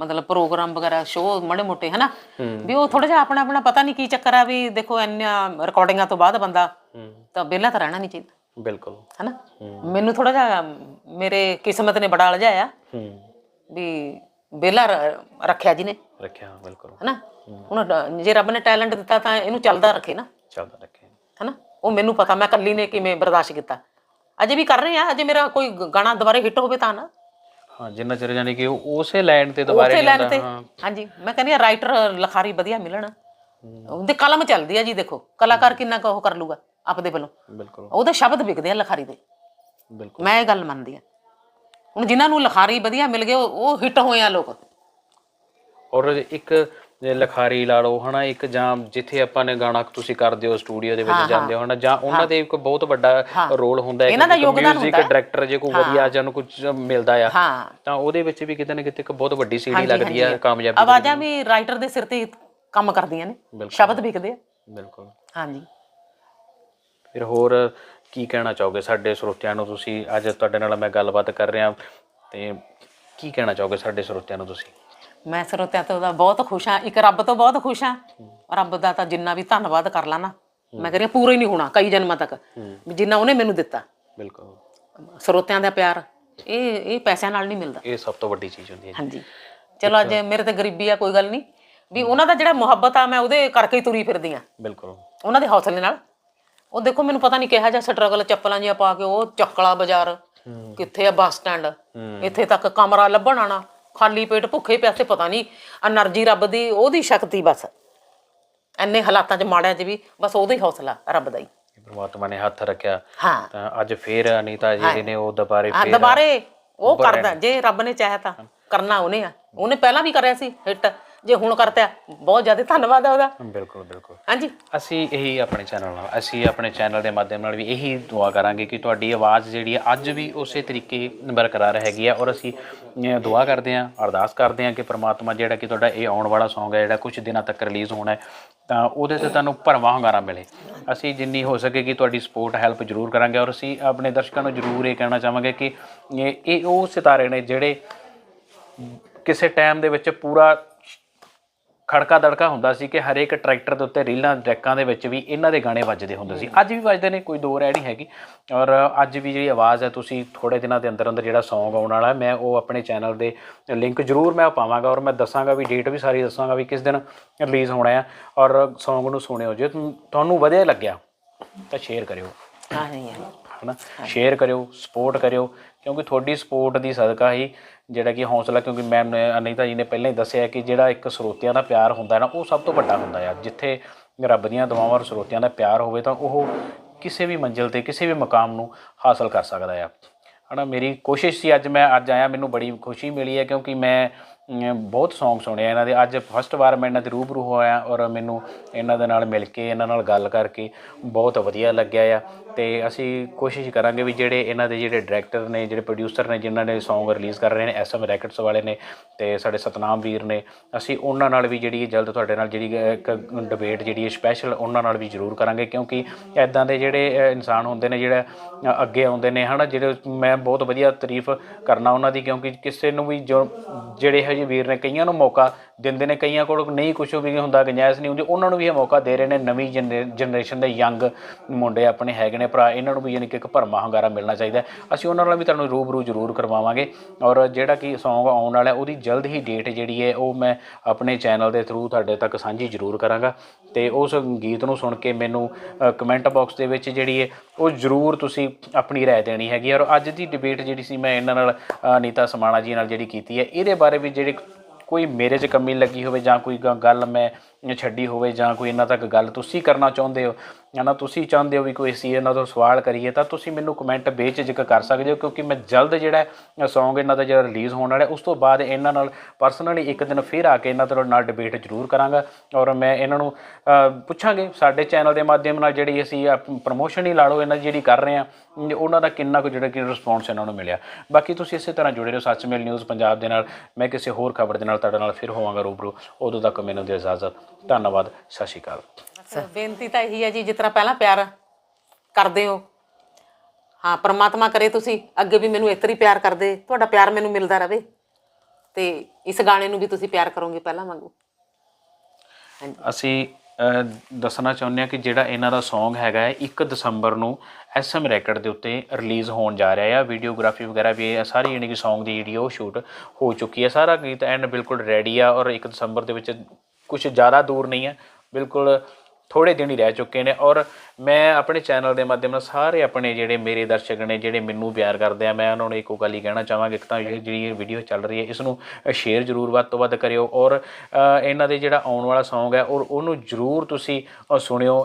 ਮਤਲਬ ਪ੍ਰੋਗਰਾਮ ਵਗੈਰਾ ਸ਼ੋਅ ਮੜੇ ਮੋਟੇ ਹਨਾ? ਵੀ ਉਹ ਥੋੜਾ ਜਿਹਾ ਆਪਣਾ ਆਪਣਾ ਪਤਾ ਨਹੀਂ ਕੀ ਚੱਕਰ ਆ ਵੀ ਦੇਖੋ ਇੰਨੀਆਂ ਰਿਕਾਰਡਿੰਗਾਂ ਤੋਂ ਬਾਅਦ ਬੰਦਾ ਤਾਂ ਵਿਹਲਾ ਤਾਂ ਰਹਿਣਾ ਨਹੀਂ ਚਾਹੀਦਾ। ਬਿਲਕੁਲ। ਹਨਾ? ਮੈਨੂੰ ਥੋੜਾ ਜਿਹਾ ਮੇਰੇ ਕਿਸਮਤ ਨੇ ਬੜਾ ਲਜਾਇਆ ਹੂੰ। ਵੀ ਵਿਹਲਾ ਰ- ਰੱਖਿਆ ਜੀ ਨੇ। ਰੱਖਿਆ ਬਿਲਕੁਲ। ਹਨਾ? ਹੁਣ ਜੇ ਰੱਬ ਨੇ ਟੈਲੈਂਟ ਦਿੱਤਾ ਤਾਂ ਇਹਨੂੰ ਚੱਲਦਾ ਰੱਖੇ ਨਾ। ਚੱਲਦਾ ਰੱਖੇ। ਹਨਾ? ਉਹ ਮੈਨੂੰ ਪਤਾ ਮੈਂ ਇਕੱਲੀ ਨੇ ਕਿਵੇਂ ਬਰਦਾਸ਼ਤ ਕੀਤਾ। ਅਜੇ ਵੀ ਕਰ ਰਹੇ ਆ ਅਜੇ ਮੇਰਾ ਕੋਈ ਗ- ਗਾਣਾ ਦੁਬਾਰੇ ਹਿੱਟ ਹੋਵੇ ਤਾਂ ਨਾ। ਹਾਂ ਜਿੰਨਾ ਚਿਰ ਜਾਨੀ ਕਿ ਉਹ ਉਸੇ ਲਾਈਨ ਤੇ ਦੁਬਾਰੇ ਉਸੇ ਨਹੀਂ ਲਾਈਨ ਤੇ। ਹਾਂ। ਹਾਂਜੀ ਮੈਂ ਕਹਿੰਦੀ ਆ ਰਾਈਟਰ ਲਖਾਰੀ ਵਧੀਆ ਮਿਲਣ। ਉਹਦੇ ਕਲਮ ਚੱਲਦੀ ਆ ਜੀ ਦੇਖੋ। ਕਲਾਕਾਰ ਕਿੰਨਾ ਕੁ ਉਹ ਕਰ ਲੂਗਾ। ਆਪਦੇ ਵੱਲੋਂ। ਬਿਲਕੁਲ। ਉਹਦੇ ਸ਼ਬਦ ਵਿਕਦੇ ਆ ਲਖਾਰੀ ਦੇ। ਬਿਲਕੁਲ। ਮੈਂ ਇਹ ਗੱਲ ਮੰਨਦੀ ਆ ਹੁਣ ਜਿਨ੍ਹਾਂ ਨੂੰ ਲਖਾਰੀ ਵਧੀਆ ਮਿਲ ਗਏ ਉਹ ਉਹ ਹਿੱਟ ਹੋਏ ਆ ਲੋਕ। ਔਰ ਇੱਕ ਲਖਾਰੀ ਲਾ ਲਓ ਹਨਾ ਇੱਕ ਜਾਂ ਜਿੱਥੇ ਆਪਾਂ ਨੇ ਗਾਣਾ ਤੁਸੀਂ ਕਰਦੇ ਹੋ ਸਟੂਡੀਓ ਦੇ ਵਿੱਚ ਜਾਂਦੇ ਹੋ ਹਨਾ ਜਾਂ ਉਹਨਾਂ ਦੇ ਇੱਕ ਬਹੁਤ ਵੱਡਾ ਰੋਲ ਹੁੰਦਾ ਹੈ ਇਹਨਾਂ ਦਾ ਯੋਗਦਾਨ ਮਿਊਜ਼ਿਕ ਡਾਇਰੈਕਟਰ ਜੇ ਕੋਈ ਵਧੀਆ ਜਾਂ ਨੂੰ ਕੁਝ ਮਿਲਦਾ ਆ ਹਾਂ। ਤਾਂ ਉਹਦੇ ਵਿੱਚ ਵੀ ਕਿਤੇ ਨਾ ਕਿਤੇ ਇੱਕ ਬਹੁਤ ਵੱਡੀ ਸੀੜੀ ਲੱਗਦੀ ਆ ਕਾਮਯਾਬੀ ਆਵਾਜ਼ਾਂ ਵੀ ਰਾਈਟਰ ਦੇ ਸਿਰ ਤੇ ਕੰਮ ਕਰਦੀਆਂ ਨੇ। ਸ਼ਬਦ ਵਿਕਦੇ ਆ। ਬਿਲਕੁਲ। ਹਾਂਜੀ। ਫਿਰ ਹੋਰ ਕੀ ਕਹਿਣਾ ਚਾਹੋਗੇ? ਸਾਡੇ ਸਰੋਤਿਆਂ ਨੂੰ ਤੁਸੀਂ ਅੱਜ ਤੁਹਾਡੇ ਨਾਲ ਮੈਂ ਗੱਲਬਾਤ ਕਰ ਰਿਹਾ ਤੇ ਕੀ ਕਹਿਣਾ ਚਾਹੋਗੇ ਸਾਡੇ ਸਰੋਤਿਆਂ ਨੂੰ ਤੁਸੀਂ? ਮੈਂ ਸਰੋਤਿਆਂ ਤੋਂ ਦਾ ਬਹੁਤ ਖੁਸ਼ ਹਾਂ। ਇੱਕ ਰੱਬ ਤੋਂ ਬਹੁਤ ਖੁਸ਼ ਹਾਂ। ਰੱਬ ਦਾ ਤਾਂ ਜਿੰਨਾ ਵੀ ਧੰਨਵਾਦ ਕਰ ਲਾ ਨਾ ਮੈਂ ਕਹਿੰਦੀ ਪੂਰਾ ਹੀ ਨਹੀਂ ਹੋਣਾ ਕਈ ਜਨਮਾਂ ਤੱਕ। ਜਿੰਨਾ ਉਹਨੇ ਮੈਨੂੰ ਦਿੱਤਾ। ਬਿਲਕੁਲ। ਸਰੋਤਿਆਂ ਦਾ ਪਿਆਰ ਇਹ ਇਹ ਪੈਸਿਆਂ ਨਾਲ ਨਹੀਂ ਮਿਲਦਾ। ਇਹ ਸਭ ਤੋਂ ਵੱਡੀ ਚੀਜ਼ ਹੁੰਦੀ ਹੈ ਹਾਂਜੀ। ਚਲੋ ਅੱਜ ਮੇਰੇ ਤੇ ਗਰੀਬੀ ਆ ਕੋਈ ਗੱਲ ਨਹੀਂ। ਵੀ ਉਹਨਾਂ ਦਾ ਜਿਹੜਾ ਮੁਹੱਬਤ ਆ ਮੈਂ ਉਹਦੇ ਕਰਕੇ ਹੀ ਤੁਰੀ ਫਿਰਦੀ ਆ ਬਿਲਕੁਲ। ਉਹਨਾਂ ਦੇ ਹੌਸਲੇ ਨਾਲ। ਉਹ ਦੇਖੋ ਮੈਨੂੰ ਪਤਾ ਨਹੀਂ ਕਿਹਾ ਜਾਂ ਸਟਰਗਲ ਚੱਪਲਾਂ ਜੀਆਂ ਪਾ ਕੇ ਉਹ ਚੱਕਲਾ ਬਾਜ਼ਾਰ। ਕਿੱਥੇ ਆ ਬੱਸ ਸਟੈਂਡ? ਇੱਥੇ ਤੱਕ ਕਮਰਾ ਲੱਭਣ ਆਣਾ ਖਾਲੀ ਪੇਟ ਭੁੱਖੇ ਪਿਆਸੇ ਪਤਾ ਨਹੀਂ એનર્ਜੀ ਰੱਬ ਦੀ ਉਹਦੀ ਸ਼ਕਤੀ ਬਸ। ਐਨੇ ਹਾਲਾਤਾਂ 'ਚ ਮਾੜਿਆਂ 'ਚ ਵੀ ਬਸ ਉਹਦਾ ਹੀ ਹੌਸਲਾ ਰੱਬ ਦਾ ਹੀ। ਪਰਮਾਤਮਾ ਨੇ ਹੱਥ ਰੱਖਿਆ। ਤਾਂ ਅੱਜ ਫੇਰ ਅਨੀਤਾ ਜੀ ਨੇ ਉਹ ਦੁਬਾਰੇ ਫੇਰ ਦੁਬਾਰੇ ਉਹ ਕਰਦਾ ਜੇ ਰੱਬ ਨੇ ਚਾਹਿਆ ਤਾਂ ਕਰਨਾ ਉਹਨੇ ਆ। ਉਹਨੇ ਪਹਿਲਾਂ ਵੀ ਕਰਿਆ ਸੀ ਹਿੱਟ ਜੇ ਹੁਣ ਕਰਤਾ ਬਹੁਤ ਜ਼ਿਆਦਾ ਧੰਨਵਾਦ ਆ ਉਹਦਾ। ਬਿਲਕੁਲ ਬਿਲਕੁਲ। ਹਾਂਜੀ। ਅਸੀਂ ਇਹੀ ਆਪਣੇ ਚੈਨਲ ਨਾਲ ਅਸੀਂ ਆਪਣੇ ਚੈਨਲ ਦੇ ਮਾਧਿਅਮ ਨਾਲ ਵੀ ਇਹੀ ਦੁਆ ਕਰਾਂਗੇ ਕਿ ਤੁਹਾਡੀ ਆਵਾਜ਼ ਜਿਹੜੀ ਹੈ ਅੱਜ ਵੀ ਉਸੇ ਤਰੀਕੇ ਬਰਕਰਾਰ ਹੈਗੀ ਆ ਔਰ ਅਸੀਂ ਦੁਆ ਕਰਦੇ ਹਾਂ ਅਰਦਾਸ ਕਰਦੇ ਹਾਂ ਕਿ ਪ੍ਰਮਾਤਮਾ ਜਿਹੜਾ ਕਿ ਤੁਹਾਡਾ ਇਹ ਆਉਣ ਵਾਲਾ Song ਹੈ ਜਿਹੜਾ ਕੁਝ ਦਿਨਾਂ ਤੱਕ ਰਿਲੀਜ਼ ਹੋਣਾ ਹੈ ਤਾਂ ਉਹਦੇ ਤੇ ਤੁਹਾਨੂੰ ਭਰਵਾਂ ਹੁੰਗਾਰਾ ਮਿਲੇ। ਅਸੀਂ ਜਿੰਨੀ ਹੋ ਸਕੇਗੀ ਤੁਹਾਡੀ ਸਪੋਰਟ ਹੈਲਪ ਜ਼ਰੂਰ ਕਰਾਂਗੇ ਔਰ ਅਸੀਂ ਆਪਣੇ ਦਰਸ਼ਕਾਂ ਨੂੰ ਜ਼ਰੂਰ ਇਹ ਕਹਿਣਾ ਚਾਹਾਂਗੇ ਕਿ ਇਹ ਉਹ ਸਿਤਾਰੇ ਨੇ ਜਿਹੜੇ ਕਿਸੇ ਟਾਈਮ ਦੇ ਵਿੱਚ ਪੂਰਾ ਖੜਕਾ ਦੜਕਾ ਹੁੰਦਾ ਸੀ ਕਿ ਹਰੇਕ ਟਰੈਕਟਰ ਦੇ ਉੱਤੇ ਰੀਲਾਂ ਡੈਕਾਂ ਦੇ ਵਿੱਚ ਵੀ ਇਹਨਾਂ ਦੇ ਗਾਣੇ ਵੱਜਦੇ ਹੁੰਦੇ ਸੀ। ਅੱਜ ਵੀ ਵੱਜਦੇ ਨੇ ਕੋਈ ਦੋ ਰਹਿ ਨਹੀਂ ਹੈਗੀ। ਔਰ ਅੱਜ ਵੀ ਜਿਹੜੀ ਆਵਾਜ਼ ਹੈ ਤੁਸੀਂ ਥੋੜੇ ਦਿਨਾਂ ਦੇ ਅੰਦਰ ਅੰਦਰ ਜਿਹੜਾ Song ਆਉਣ ਵਾਲਾ ਹੈ, ਮੈਂ ਉਹ ਆਪਣੇ ਚੈਨਲ ਦੇ ਲਿੰਕ ਜ਼ਰੂਰ ਮੈਂ ਪਾਵਾਂਗਾ ਔਰ ਮੈਂ ਦੱਸਾਂਗਾ ਵੀ ਡੇਟ ਵੀ ਸਾਰੀ ਦੱਸਾਂਗਾ ਵੀ ਕਿਸ ਦਿਨ ਰਿਲੀਜ਼ ਹੋਣਾ ਹੈ। ਔਰ Song ਨੂੰ ਸੁਣਿਓ ਜੇ ਤੁਹਾਨੂੰ ਵਧੀਆ ਲੱਗਿਆ ਤਾਂ ਸ਼ੇਅਰ ਕਰਿਓ। ਹਾਂ ਨਹੀਂ ਹੈ। ਹਨਾ? ਸ਼ੇਅਰ ਕਰਿਓ ਸਪੋਰਟ ਕਰਿਓ। ਕਿਉਂਕਿ ਤੁਹਾਡੀ ਸਪੋਰਟ ਦੀ ਸਦਕਾ ਹੀ ਜਿਹੜਾ ਕਿ ਹੌਸਲਾ, ਕਿਉਂਕਿ ਮੈਂ ਅਨੀਤਾ ਜੀ ਨੇ ਪਹਿਲਾਂ ਹੀ ਦੱਸਿਆ ਕਿ ਜਿਹੜਾ ਇੱਕ ਸਰੋਤਿਆਂ ਦਾ ਪਿਆਰ ਹੁੰਦਾ ਨਾ, ਉਹ ਸਭ ਤੋਂ ਵੱਡਾ ਹੁੰਦਾ ਆ। ਜਿੱਥੇ ਰੱਬ ਦੀਆਂ ਦੁਆਵਾਂ ਔਰ ਸਰੋਤਿਆਂ ਦਾ ਪਿਆਰ ਹੋਵੇ ਤਾਂ ਉਹ ਕਿਸੇ ਵੀ ਮੰਜ਼ਿਲ ਤੇ, ਕਿਸੇ ਵੀ ਮਕਾਮ ਨੂੰ ਹਾਸਲ ਕਰ ਸਕਦਾ ਆ। ਹਨਾ, ਮੇਰੀ ਕੋਸ਼ਿਸ਼ ਸੀ, ਅੱਜ ਮੈਂ, ਅੱਜ ਆਇਆ, ਮੈਨੂੰ ਬੜੀ ਖੁਸ਼ੀ ਮਿਲੀ ਹੈ ਕਿਉਂਕਿ ਮੈਂ ਬਹੁਤ ਸੌਂਗ ਸੁਣਿਆ ਇਹਨਾਂ ਦੇ। ਅੱਜ ਫਸਟ ਵਾਰ ਮੈਂ ਇਹਨਾਂ ਦੇ ਰੂਬਰੂ ਹੋਇਆ ਔਰ ਮੈਨੂੰ ਇਹਨਾਂ ਦੇ ਨਾਲ ਮਿਲ ਕੇ, ਇਹਨਾਂ ਨਾਲ ਗੱਲ ਕਰਕੇ ਬਹੁਤ ਵਧੀਆ ਲੱਗਿਆ ਆ। ਤੇ ਅਸੀਂ ਕੋਸ਼ਿਸ਼ ਕਰਾਂਗੇ ਵੀ ਜਿਹੜੇ ਇਹਨਾਂ ਦੇ ਜਿਹੜੇ ਡਾਇਰੈਕਟਰ ਨੇ, ਜਿਹੜੇ ਪ੍ਰੋਡਿਊਸਰ ਨੇ, ਜਿਨ੍ਹਾਂ ਨੇ ਸੌਂਗ ਰਿਲੀਜ਼ ਕਰ ਰਹੇ ਨੇ ਐਸਐਮ ਰੈਕਟਸ ਵਾਲੇ ਨੇ ਤੇ ਸਾਡੇ ਸਤਨਾਮ ਵੀਰ ਨੇ, ਅਸੀਂ ਉਹਨਾਂ ਨਾਲ ਵੀ ਜਿਹੜੀ ਜਲਦ ਤੁਹਾਡੇ ਨਾਲ ਜਿਹੜੀ ਇੱਕ ਡਿਬੇਟ ਜਿਹੜੀ ਹੈ ਸਪੈਸ਼ਲ ਉਹਨਾਂ ਨਾਲ ਵੀ ਜ਼ਰੂਰ ਕਰਾਂਗੇ। ਕਿਉਂਕਿ ਐਦਾਂ ਦੇ ਜਿਹੜੇ ਇਨਸਾਨ ਹੁੰਦੇ ਨੇ ਜਿਹੜਾ ਅੱਗੇ ਆਉਂਦੇ ਨੇ, ਹਨਾ, ਜਿਹੜੇ ਮੈਂ ਬਹੁਤ ਵਧੀਆ ਤਾਰੀਫ ਕਰਨਾ ਉਹਨਾਂ ਦੀ। ਕਿਉਂਕਿ ਕਿਸੇ ਨੂੰ ਵੀ ਜੋ, ਜਿਹੜੇ ਇਹੋ ਜਿਹੇ ਵੀਰ ਨੇ ਕਈਆਂ ਨੂੰ ਮੌਕਾ ਦਿੰਦੇ ਨੇ, ਕਈਆਂ ਕੋਲ ਨਹੀਂ ਕੁਝ ਵੀ ਹੁੰਦਾ ਗੁੰਜਾਇਸ਼ ਨਹੀਂ ਹੁੰਦੀ ਉਹਨਾਂ ਨੂੰ ਵੀ ਇਹ ਮੌਕਾ ਦੇ ਰਹੇ ਨੇ, ਨਵੀਂ ਜਨਰੇਸ਼ਨ ਦੇ ਯੰਗ ਮੁੰਡੇ ਆਪਣੇ ਹੈਗੇ ਨੇ, ਭਰਾ, ਇਹਨਾਂ ਨੂੰ ਵੀ ਯਾਨੀ ਕਿ ਇੱਕ ਭਰਮਾ ਹੰਗਾਰਾ ਮਿਲਣਾ ਚਾਹੀਦਾ ਅਸੀਂ ਉਹਨਾਂ ਨਾਲ ਵੀ ਤੁਹਾਨੂੰ ਰੂਬਰੂ ਜ਼ਰੂਰ ਕਰਵਾਵਾਂਗੇ ਔਰ ਜਿਹੜਾ ਕਿ Song ਆਉਣ ਵਾਲਾ ਉਹਦੀ ਜਲਦ ਹੀ ਡੇਟ ਜਿਹੜੀ ਹੈ, ਉਹ ਮੈਂ ਆਪਣੇ ਚੈਨਲ ਦੇ ਥਰੂ ਤੁਹਾਡੇ ਤੱਕ ਸਾਂਝੀ ਜ਼ਰੂਰ ਕਰਾਂਗਾ। ਤੇ ਉਸ ਗੀਤ ਨੂੰ ਸੁਣ ਕੇ ਮੈਨੂੰ ਕਮੈਂਟ ਬਾਕਸ ਦੇ ਵਿੱਚ ਜਿਹੜੀ ਹੈ ਉਹ ਜ਼ਰੂਰ ਤੁਸੀਂ ਆਪਣੀ رائے ਦੇਣੀ ਹੈਗੀ ਹੈ ਔਰ ਅੱਜ ਦੀ ਡਿਬੇਟ ਜਿਹੜੀ ਸੀ ਮੈਂ ਇਹਨਾਂ ਨਾਲ ਅ, ਨੀਤਾ ਸਮਾਣਾ ਜੀ ਨਾਲ ਜਿਹੜੀ ਕੀਤੀ ਹੈ ਇਹਦੇ ਬਾਰੇ ਵੀ ਜਿਹੜੇ ਕੋਈ ਮੇਰੇ 'ਚ ਕਮੀ ਲੱਗੀ ਹੋਵੇ ਜਾਂ ਕੋਈ ਗ- ਗੱਲ ਮੈਂ ਛੱਡੀ ਹੋਵੇ ਜਾਂ ਕੋਈ ਇਹਨਾਂ ਤੱਕ ਗੱਲ ਤੁਸੀਂ ਕਰਨਾ ਚਾਹੁੰਦੇ ਹੋ ਜਾਂ ਨਾ? ਤੁਸੀਂ ਚਾਹੁੰਦੇ ਹੋ ਵੀ ਕੋਈ ਅਸੀਂ ਇਹਨਾਂ ਤੋਂ ਸਵਾਲ ਕਰੀਏ ਤਾਂ ਤੁਸੀਂ ਮੈਨੂੰ ਕਮੈਂਟ ਬੇਝਿਜਕ ਕਰ ਸਕਦੇ ਹੋ ਕਿਉਂਕਿ ਮੈਂ ਜਲਦ ਜਿਹੜਾ Song ਇਹਨਾਂ ਦਾ ਜਿਹੜਾ ਰਿਲੀਜ਼ ਹੋਣ ਵਾਲਾ ਹੈ, ਉਸ ਤੋਂ ਬਾਅਦ ਇਹਨਾਂ ਨਾਲ ਪਰਸਨਲੀ ਇੱਕ ਦਿਨ ਫਿਰ ਆ ਕੇ ਇਹਨਾਂ ਤੋਂ ਨਾਲ ਡਿਬੇਟ ਜ਼ਰੂਰ ਕਰਾਂਗਾ ਔਰ ਮੈਂ ਇਹਨਾਂ ਨੂੰ ਅ, ਪੁੱਛਾਂਗੇ ਸਾਡੇ ਚੈਨਲ ਦੇ ਮਾਧਿਅਮ ਨਾਲ ਜਿਹੜੀ ਅਸੀਂ ਪ੍ਰਮੋਸ਼ਨ ਹੀ ਲਾ ਲਓ ਇਹਨਾਂ ਦੀ ਜਿਹੜੀ ਕਰ ਰਹੇ ਆ ਉਹਨਾਂ ਦਾ ਕਿੰਨਾ ਕੁ ਜਿਹੜਾ ਕਿ ਰਿਸਪੌਂਸ ਇਹਨਾਂ ਨੂੰ ਮਿਲਿਆ। ਬਾਕੀ ਤੁਸੀਂ ਇਸੇ ਤਰ੍ਹਾਂ ਜੁੜੇ ਰਹੋ ਸੱਚਮੇਲ ਨਿਊਜ਼ ਪੰਜਾਬ ਦੇ ਨਾਲ ਮੈਂ ਕਿਸੇ ਹੋਰ ਖਬਰ ਦੇ ਨਾਲ ਤੁਹਾਡੇ ਨਾਲ ਫਿਰ ਹੋਵਾਂਗਾ ਰੂਬਰੂ। ਉਦੋਂ ਤੱਕ ਮੈਨੂੰ ਦਿਓ ਇਜਾਜ਼ਤ। ਧੰਨਵਾਦ। ਸਤਿ ਸ਼੍ਰੀ ਅਕਾਲ। ਬੇਨਤੀ ਤਾਂ ਇਹੀ ਹੈ ਜੀ ਜਿਸ ਤਰ੍ਹਾਂ ਪਹਿਲਾਂ ਪਿਆਰ ਕਰਦੇ ਹੋ। ਹਾਂ ਪ੍ਰਮਾਤਮਾ ਕਰੇ ਤੁਸੀਂ ਅੱਗੇ ਵੀ ਮੈਨੂੰ ਹੀ ਪਿਆਰ ਕਰਦੇ। ਤੁਹਾਡਾ ਪਿਆਰ ਮੈਨੂੰ ਮਿਲਦਾ ਰਵੇ। ਤੇ ਇਸ ਗਾਣੇ ਨੂੰ ਵੀ ਤੁਸੀਂ ਪਿਆਰ ਕਰੋਗੇ ਪਹਿਲਾਂ ਵਾਂਗੂ। ਅਸੀਂ ਦੱਸਣਾ ਚਾਹੁੰਦੇ ਹਾਂ ਕਿ ਜਿਹੜਾ ਇਹਨਾਂ ਦਾ Song ਹੈਗਾ ਹੈ 1 ਦਸੰਬਰ ਨੂੰ ਐਸਐਮ ਰੈਕਡ ਦੇ ਉੱਤੇ ਰਿਲੀਜ਼ ਹੋਣ ਜਾ ਰਿਹਾ ਹੈ। ਵੀਡੀਓਗ੍ਰਾਫੀ ਵਗੈਰਾ ਵੀ ਇਹ ਸਾਰੀ ਯਾਨੀ ਕਿ Song ਦੀ ਜਿਹੜੀ ਉਹ ਸ਼ੂਟ ਹੋ ਚੁੱਕੀ ਹੈ। ਸਾਰਾ ਗੀਤ ਐਂਡ ਬਿਲਕੁਲ ਰੈਡੀ ਆ ਔਰ 1 ਦਸੰਬਰ ਦੇ ਵਿੱਚ ਕੁਝ ਜ਼ਿਆਦਾ ਦੂਰ ਨਹੀਂ ਹੈ। ਬਿਲਕੁਲ ਥੋੜੇ ਦਿਨ ਹੀ ਰਹਿ ਚੁੱਕੇ ਨੇ ਔਰ ਮੈਂ ਆਪਣੇ ਚੈਨਲ ਦੇ ਮਾਧਿਅਮ ਨਾਲ ਸਾਰੇ ਆਪਣੇ ਜਿਹੜੇ ਮੇਰੇ ਦਰਸ਼ਕ ਨੇ, ਜਿਹੜੇ ਮੈਨੂੰ ਪਿਆਰ ਕਰਦੇ ਆ, ਮੈਂ ਉਹਨਾਂ ਨੂੰ ਇੱਕੋ ਗੱਲ ਹੀ ਕਹਿਣਾ ਚਾਹਾਂਗਾ ਕਿ ਤਾਂ ਜਿਹੜੀ ਇਹ ਵੀਡੀਓ ਚੱਲ ਰਹੀ ਹੈ, ਇਸ ਨੂੰ ਸ਼ੇਅਰ ਜ਼ਰੂਰ ਵੱਧ ਤੋਂ ਵੱਧ ਕਰਿਓ ਔਰ ਇਹਨਾਂ ਦੇ ਜਿਹੜਾ ਆਉਣ ਵਾਲਾ Song ਹੈ ਔਰ ਉਹਨੂੰ ਜ਼ਰੂਰ ਤੁਸੀਂ ਸੁਣਿਓ।